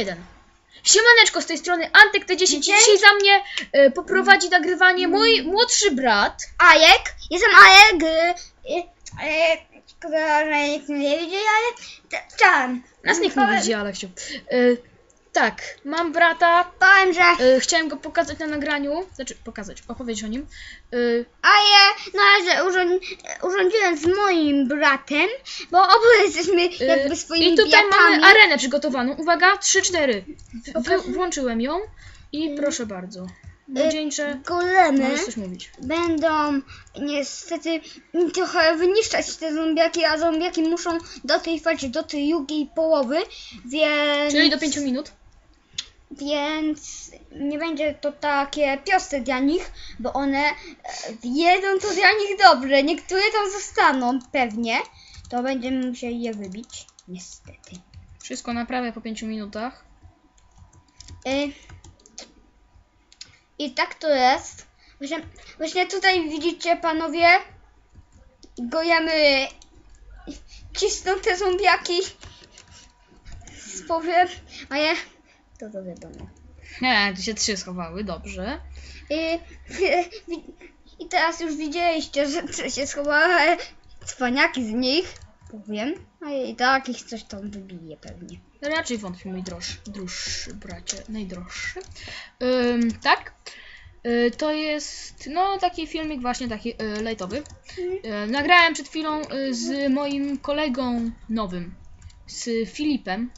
Jeden. Siemaneczko z tej strony Antek T10 Dzień. dzisiaj za mnie e, poprowadzi nagrywanie mój młodszy brat. Ajek, jestem Ajek. y, y, y, nie widzi, ale t- chciałem. Nas nikt nie widzi, ale chciał. Tak, mam brata. Powiem, że E, chciałem go pokazać na nagraniu. Znaczy, pokazać, opowiedzieć o nim. E, Aje na razie urząd, urządziłem z moim bratem, bo oboje jesteśmy e, jakby swoimi I tutaj biatami. mamy arenę przygotowaną. Uwaga, 3-4. W- Pokaż. wy- Włączyłem ją i proszę bardzo. Młodzieńcze. Golemy Możesz coś mówić. będą niestety trochę wyniszczać te zombiaki, a zombiaki muszą dotrwać do tej drugiej połowy, więc... Czyli do 5 minut. Więc nie będzie to takie proste dla nich, bo one e, jedzą to dla nich dobrze. Niektóre tam zostaną pewnie. To będziemy musieli je wybić. Niestety. Wszystko naprawię po 5 minutach. Y, I tak to jest. Właśnie, właśnie tutaj widzicie panowie. Gojemy. Cisną te zombiaki. Powiem, a ja. To to wiadomo. Nie, tu się trzy schowały, dobrze. I, wi- I teraz już widzieliście, że co się schowały cwaniaki z nich. Powiem. A i tak ich coś tam wybije pewnie. Raczej wątpię, mój droższy, droższy bracie, najdroższy. Ym, tak. Y, to jest, no, taki filmik właśnie taki y, lightowy. Y, nagrałem przed chwilą y, z moim kolegą nowym, z Filipem.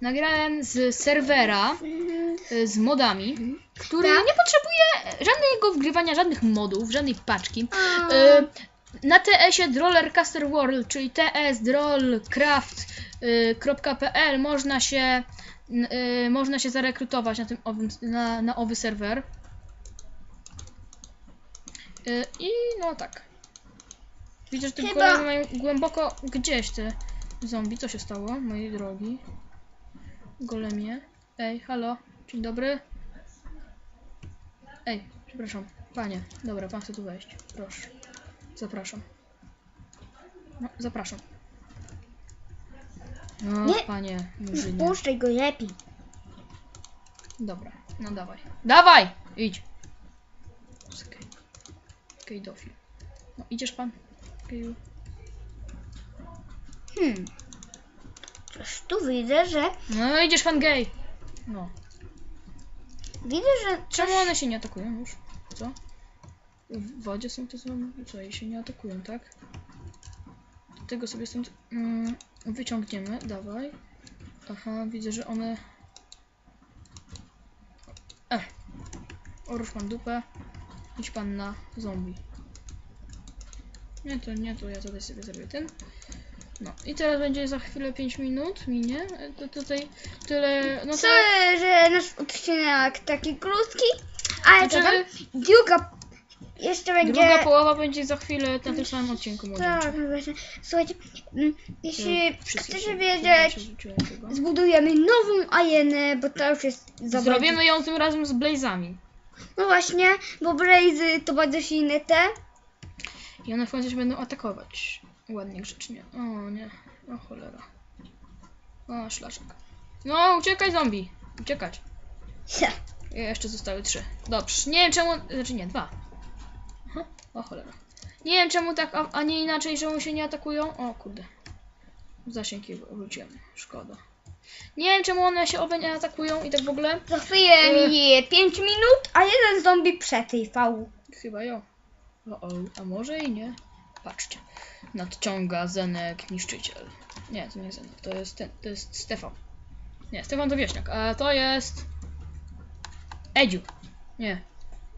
Nagrałem z serwera y, z modami, który Tak. nie potrzebuje żadnego wgrywania, żadnych modów, żadnej paczki. Y, na TS-ie Drollercaster World, czyli tsdrollcraft.pl można się y, można się zarekrutować na tym owym, na, na owy serwer. I no tak. Widzę, że te Chyba- mają głęboko gdzieś te zombie. Co się stało, moi drogi? Golemie. Ej, halo, dzień dobry. Ej, przepraszam, panie. Dobra, pan chce tu wejść. Proszę. Zapraszam. No, zapraszam. No, Nie. panie Murzynie. Puszczaj go lepiej. Dobra, no dawaj. Dawaj! Idź. Okej. Okej. No, idziesz pan? Keju? Hmm. Coś tu widzę, że. No, idziesz pan gej! No. Widzę, że. Czemu one się nie atakują już? Co? W wodzie są te zombie? Co, jej się nie atakują, tak? Tego sobie stąd mm, wyciągniemy, dawaj. Aha, widzę, że one... Ech. Orusz pan dupę. Idź pan na zombie. Nie, to nie, to ja tutaj sobie zrobię ten. No i teraz będzie za chwilę 5 minut, minie. To tutaj tyle, no to... Co, że nasz odcinek taki krótki, ale to Znaczy- druga jeszcze będzie. Druga połowa będzie za chwilę na tym samym odcinku może. Tak, no właśnie. Słuchajcie, mm, jeśli Wszyscy chcecie wiedzieć, zbudujemy nową ajenę, bo to już jest za Zrobimy ją tym razem z blazami. No właśnie, bo Blazy to bardzo silne te. I one w końcu się będą atakować. Ładnie, grzecznie. O nie. O cholera. O, szlaszek. No, uciekaj zombie. Uciekać. I jeszcze zostały trzy. Dobrze. Nie wiem czemu... Znaczy nie, dwa. Aha. O cholera. Nie wiem czemu tak, a, a nie inaczej, czemu się nie atakują. O kurde. Zasięg wróciłem. Szkoda. Nie wiem czemu one się owe nie atakują i tak w ogóle. Chwilę E. minie 5 minut, a jeden zombie przetrwał. Chyba jo. O, o, a może i nie. Patrzcie. Nadciąga Zenek Niszczyciel. Nie, to nie Zenek, to jest ten, to jest Stefan. Nie, Stefan to wieśniak, a to jest... Edziu. Nie.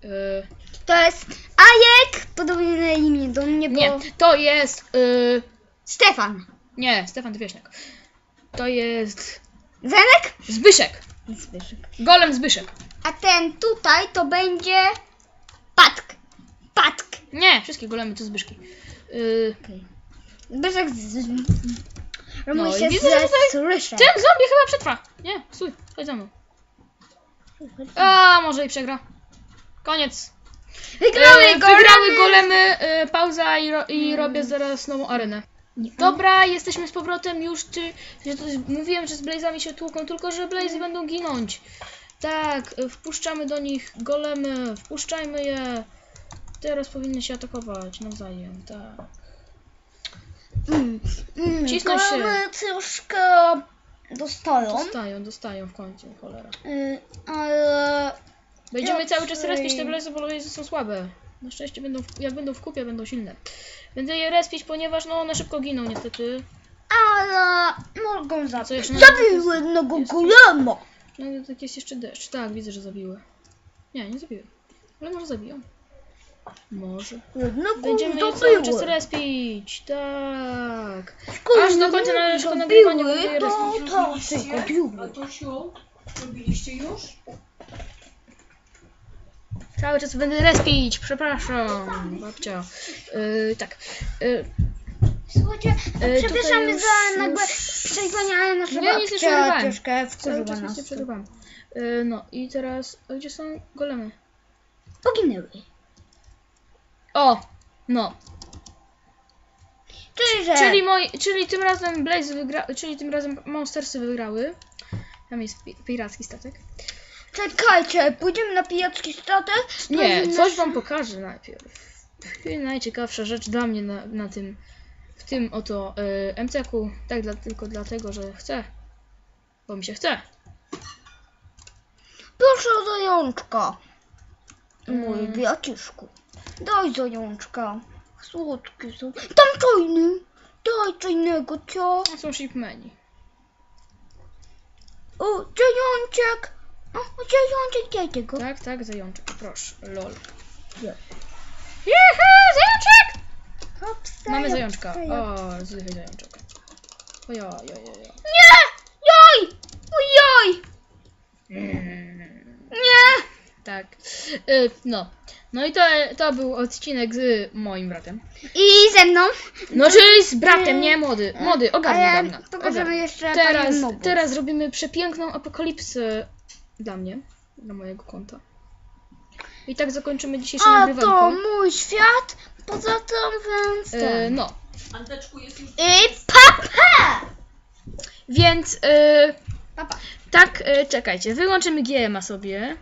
Yy, To jest Ajek, podobnie na imię do mnie, bo... nie, to jest... Yy, Stefan. nie, Stefan to wieśniak. To jest... Zenek? Zbyszek. Zbyszek. Golem Zbyszek. A ten tutaj to będzie... Patk. Patk. Nie, wszystkie golemy to Zbyszki. Yy, Zbyszek z... No No i się widzę, że tutaj słyszę. ten zombie chyba przetrwa. Nie, stój, chodź za mną. A, może i przegra. Koniec. Wygrały E, golemy! Wygrały golemy, e, pauza i, ro, i robię zaraz nową arenę. Dobra, jesteśmy z powrotem już, czy, że to, mówiłem, że z Blazami się tłuką, tylko że Blazy będą ginąć. Tak, y, wpuszczamy do nich golemy, wpuszczajmy je. Teraz powinny się atakować nawzajem, tak. Mm, mm, Cisnąć się. golemy troszkę dostają, Dostają, dostają w końcu, cholera. y, ale Będziemy cały czas respić te Blazy, bo Blazy są słabe. Na szczęście będą, w, jak będą w kupie, będą silne. Będę je respić, ponieważ no one szybko giną niestety. ale mogą jeszcze zabić. na- Zabił jednego golema. No tak jest jeszcze deszcz. Tak, widzę, że zabiły. Nie, nie zabiły. Ale może zabiją. Może. Jednego Będziemy je cały czas respić. Tak. Skoro aż do końca nie naszego nagrywania będę to respić. tak Robiliście? zabiły. Latosiu, robiliście już? Cały czas będę respić. Przepraszam, babcia. Yy, tak. Yy, Słuchajcie, E, przepraszamy tutaj już- za nagłe już- przerwanie, ale nasza Nie, nic nie babcia przerwałem. troszkę cały wkurzyła czas nas. przerywam. Yy, no i teraz, a gdzie są golemy? Poginęły. O! No. Czyli, że Czyli, moi, czyli tym razem Blaze wygra, czyli tym razem Monstersy wygrały. Tam jest pi piracki statek. czekajcie, pójdziemy na pijacki statek. Nie, coś wam pokażę najpierw. Najciekawsza rzecz dla mnie na, na tym, w tym oto y, MCK-u, tak dla, tylko dlatego, że chcę. Bo mi się chce. Proszę o zajączka. Mój Mm. braciszku. Daj zajączka. Słodkie są. Tam czajny. Daj czajnego, co? To są shipmeni. O, zajączek. O, zajączek, daj tego. Tak, tak, zajączek, proszę. Lol. Nie. Jehe, zajączek! Mamy zając, zajączka. zając. O, zły zajączek. Ojoj, ojoj, ojoj. Nie! Joj! Ojoj! Mm. Nie! Tak. Y, no. No i to, to był odcinek z moim bratem. I ze mną. No czyli z bratem, nie młody. Młody, ogarnij Dawna. pokażemy Ogarnij. jeszcze Teraz, teraz robimy przepiękną apokalipsę dla mnie, dla mojego konta. I tak zakończymy dzisiejsze A to mój świat. Poza tym więc ten. no, Anteczku jest już... I papa! więc Papa. tak, y, czekajcie, wyłączymy GMA sobie.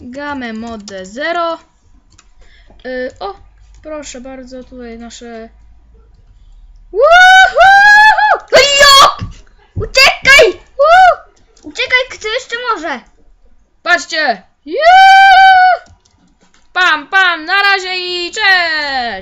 Gamę modę 0. Y, o, proszę bardzo, tutaj nasze... Woohoo! Ojo! Uciekaj! Woo! Uciekaj, kto jeszcze może? Patrzcie! Juuu! Pam, pam, na razie i cześć!